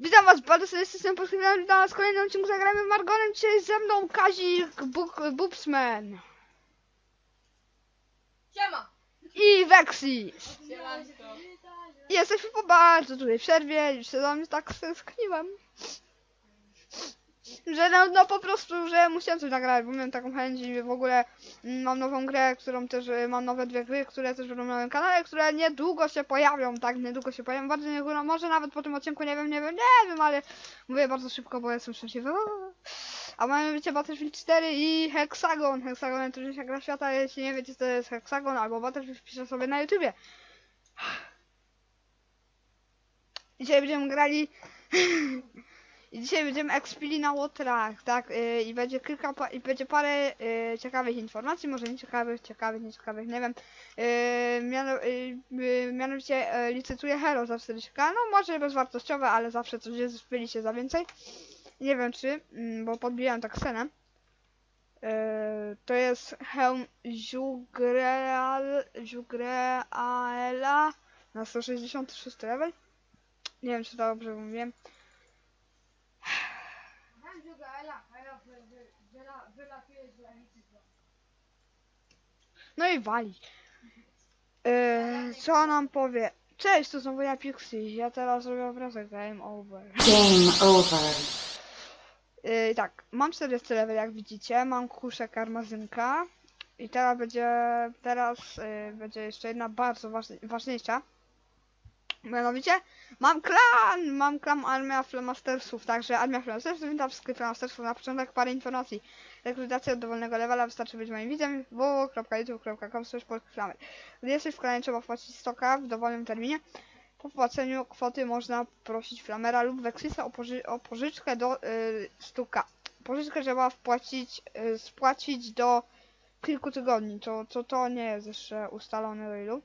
Witam was bardzo serdecznie, jestem podchwytlony, witam was w kolejnym odcinku Zagramy w Margonem, dzisiaj ze mną Kazik Buk Bubsman Siema! i Vexis. Siemanko. I jesteśmy po bardzo długiej przerwie, już się do mnie tak stęskniłem. Że no, no po prostu, że musiałem coś nagrać, bo miałem taką chęć i w ogóle mm, mam nową grę, którą też, y, mam nowe dwie gry, które też będą na moim kanale, które niedługo się pojawią, tak, niedługo się pojawią, bardzo niedługo, może nawet po tym odcinku, nie wiem, nie wiem, nie wiem, ale mówię bardzo szybko, bo jestem szczęśliwy. A mianowicie Battlefield 4 i Hexagon. Hexagon najtrudniejsza gra świata, jeśli nie wiecie co to jest Hexagon albo Battlefield wpiszę sobie na YouTubie. Dzisiaj będziemy grali i dzisiaj będziemy expili na łotrach, tak? Yy, I będzie kilka pa- i będzie parę yy, ciekawych informacji, może nie ciekawych, ciekawych, nieciekawych, nie wiem. Yy, yy, yy, mianowicie yy, licytuję Hero za 40k, no może bezwartościowe, ale zawsze coś jest w się za więcej. Nie wiem czy, mm, bo podbijałem tak cenę. Yy, to jest hełm Jugreal, Jugreaela na 166 level. Nie wiem czy dobrze mówiłem. No i wali. Yy, co nam powie? Cześć, to znowu ja Pixie. Ja teraz robię obrazek Game Over. Game over. Yy, tak, mam 40 level jak widzicie, mam kuszę karmazynka i teraz będzie, teraz yy, będzie jeszcze jedna bardzo ważny, ważniejsza. Mianowicie, mam klan, mam klan Armia Flamastersów, także Armia Flamastersów, witam wszystkich Flamastersów, na początek parę informacji. Rekrutacja do dowolnego levela wystarczy być moim widzem www.youtube.com. Gdy jesteś w klanie trzeba wpłacić stoka w dowolnym terminie. Po wpłaceniu kwoty można prosić Flamera lub Vexisa o, poży o pożyczkę do y, stuka. Pożyczkę trzeba wpłacić, y, spłacić do kilku tygodni, to, to, to nie jest jeszcze ustalone do ilu.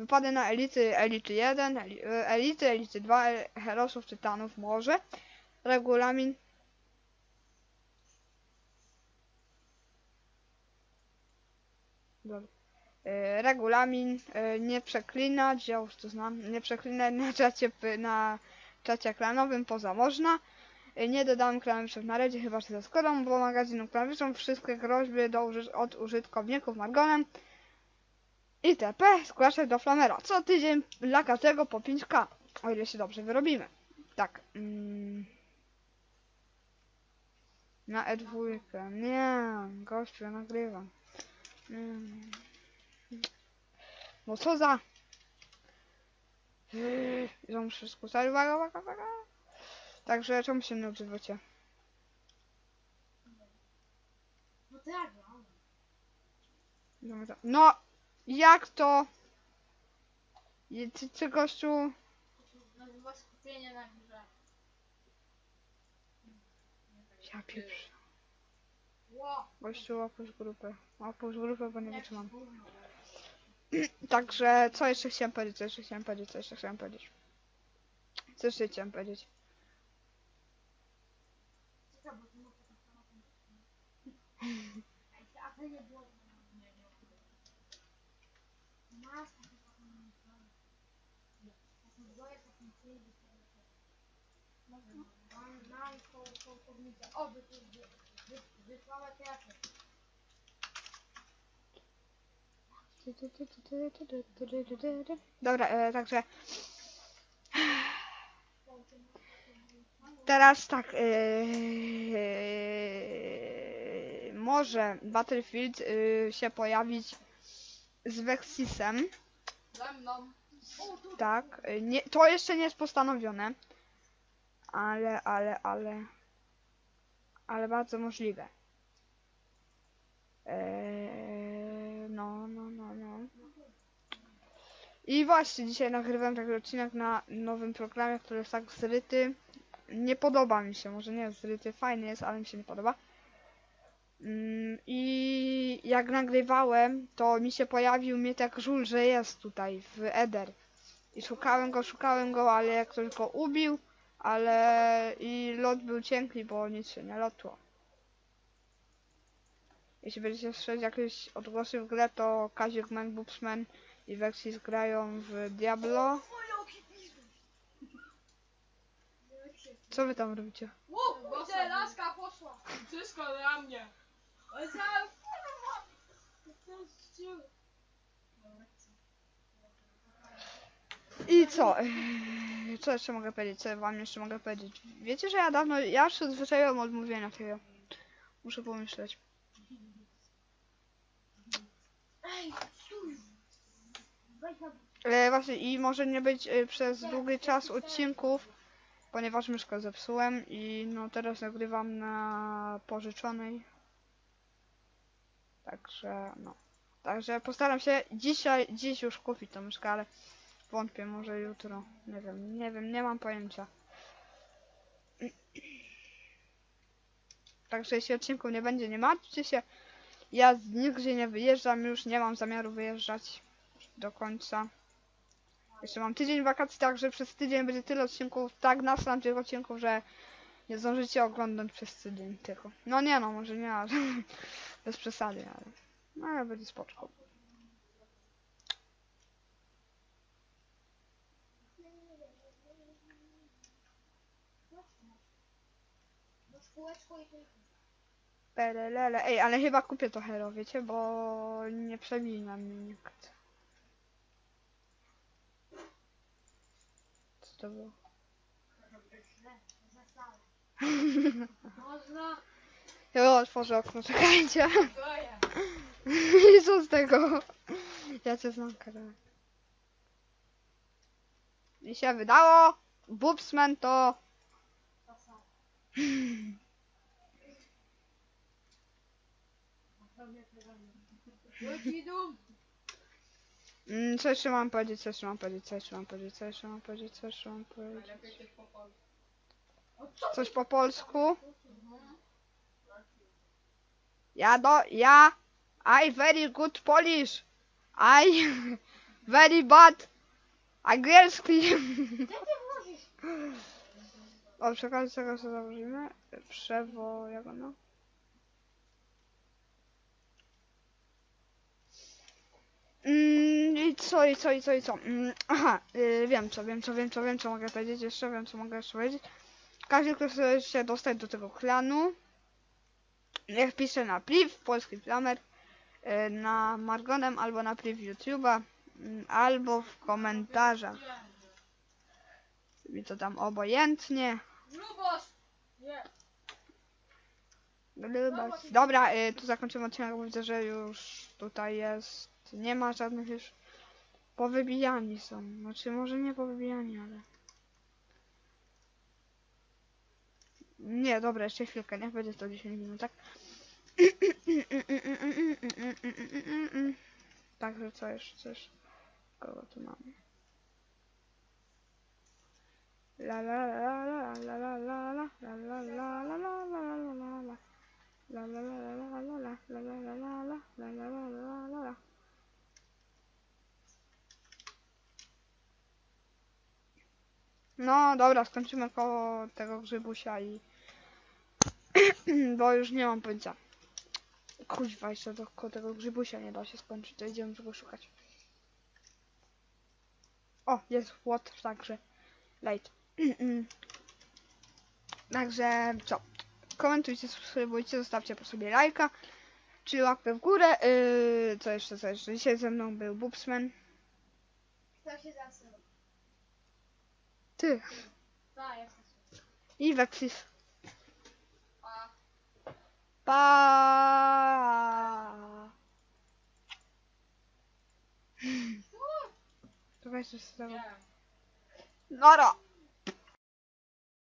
Wypady na elity, elity 1, eli- y, elity, elity 2, e- herosów, tytanów może. Regulamin. Y, regulamin nie przeklinać, ja już to znam, nie przeklinać na czacie, na czacie klanowym poza można. Nie dodałem klawiszów na redzie, chyba że ze zgodą, bo magazynu klawiszą wszystkie groźby do od użytkowników Margonem itp. zgłaszać do Flamera. Co tydzień dla każdego po 5k, o ile się dobrze wyrobimy. Tak. Mm. Na E2. Nie, gościu, ja nagrywam. Mm. No co za... Yy, Ja muszę skutać. Uwaga, uwaga, uwaga. Także czemu się nie odzywacie? No tak, no. No, jak to? I Ty, ty gościu... Nazywa skupienie na grze. Ja pieprz. Ło! Gościu, łapuś grupę. Łapuś grupę, bo nie wytrzymam. Także, co jeszcze chciałem powiedzieć, co jeszcze chciałem powiedzieć, co jeszcze chciałem powiedzieć. Co jeszcze chciałem powiedzieć? Bo tu ma potem samochód. Ej, A to nie było... Nie, nie. Masz takie potem Taką zgoję, taką przyjdzie. Mam, tą polkownicę. O, wy, wy, wy, wy, wysłała teatr. Dobra, e, także... Teraz tak, e, może Battlefield e, się pojawić z Vexisem, Ze mną. Tak, e, nie, to jeszcze nie jest postanowione, ale, ale, ale, ale bardzo możliwe. Eee, no, no, no, no. I właśnie dzisiaj nagrywam taki odcinek na nowym programie, który jest tak zryty. Nie podoba mi się, może nie jest zryty, fajny jest, ale mi się nie podoba. Mm, I jak nagrywałem, to mi się pojawił mnie tak żul, że jest tutaj w Eder. I szukałem go, szukałem go, ale jak ktoś go ubił, ale i lot był cienki, bo nic się nie lotło. Jeśli będziecie słyszeć jakieś odgłosy w grze, to Kazik Man, Bubsman i Vexis grają w Diablo. O. Co wy tam robicie? Ło, kurde, laska poszła. Wszystko na mnie. I co? Co jeszcze mogę powiedzieć? Co wam jeszcze mogę powiedzieć? Wiecie, że ja dawno, ja już się odzwyczaiłam od mówienia tego. Muszę pomyśleć. E, właśnie i może nie być e, przez długi czas odcinków, ponieważ myszkę zepsułem i no teraz nagrywam na pożyczonej. Także no. Także postaram się dzisiaj, dziś już kupić tą myszkę, ale wątpię, może jutro. Nie wiem, nie wiem, nie mam pojęcia. Także jeśli odcinku nie będzie, nie martwcie się. Ja nigdzie nie wyjeżdżam, już nie mam zamiaru wyjeżdżać do końca. Jeszcze mam tydzień wakacji, także przez tydzień będzie tyle odcinków, tak nasram tych odcinków, że nie zdążycie oglądać przez tydzień tylko. No nie no, może nie, ale bez przesady, ale no ale będzie spoczko. To... Perelele. Ej, ale chyba kupię to hero, wiecie, bo nie przewija mnie nikt. Co to było? Można... Ja otworzę okno, czekajcie. To. I co z tego? Ja cię znam, Karol. Mi się wydało, Bubsman to... Zastałem. Mm, co jeszcze mam powiedzieć, co jeszcze mam powiedzieć, co jeszcze mam powiedzieć, co jeszcze mam powiedzieć, co jeszcze mam powiedzieć. Coś po polsku. Co? Ja do, ja, I very good Polish. I very bad angielski. O, czego sobie założymy? Przewo, jak ono? Mm, I co, i co, i co, i co? Mm, aha, y, wiem co, wiem co, wiem co, wiem co mogę powiedzieć jeszcze, wiem co mogę jeszcze powiedzieć. Każdy, kto chce się dostać do tego klanu, niech pisze na priv, polski plamer, y, na Margonem albo na priv YouTube'a, mm, albo w komentarzach. Mi to tam obojętnie. Grubos! Nie. Dobra, y, tu zakończymy odcinek, bo widzę, że już tutaj jest. Nie ma żadnych już. Powybijani są. Znaczy, może nie powybijani, ale. Nie, dobra, jeszcze chwilkę, niech będzie to 10 minut, tak? Także co jeszcze, coś. Kogo tu mamy? La la la la la la la la la la la la la la la la la La la la la la la la la la la la la la la la la No dobra, skończymy koło tego grzybusia i bo już nie mam pojęcia. Kuźwa, jeszcze do koło tego grzybusia nie da się skończyć, to idziemy tego szukać. O, jest łotr, także late. Także co? Komentujcie, subskrybujcie, zostawcie po sobie lajka, czy łapkę w górę. Yy, co jeszcze, co jeszcze? Dzisiaj ze mną był Bubsman. Kto się zasnął? Two. Ih, vai precisar. Pá. Tu vais precisar. Nora.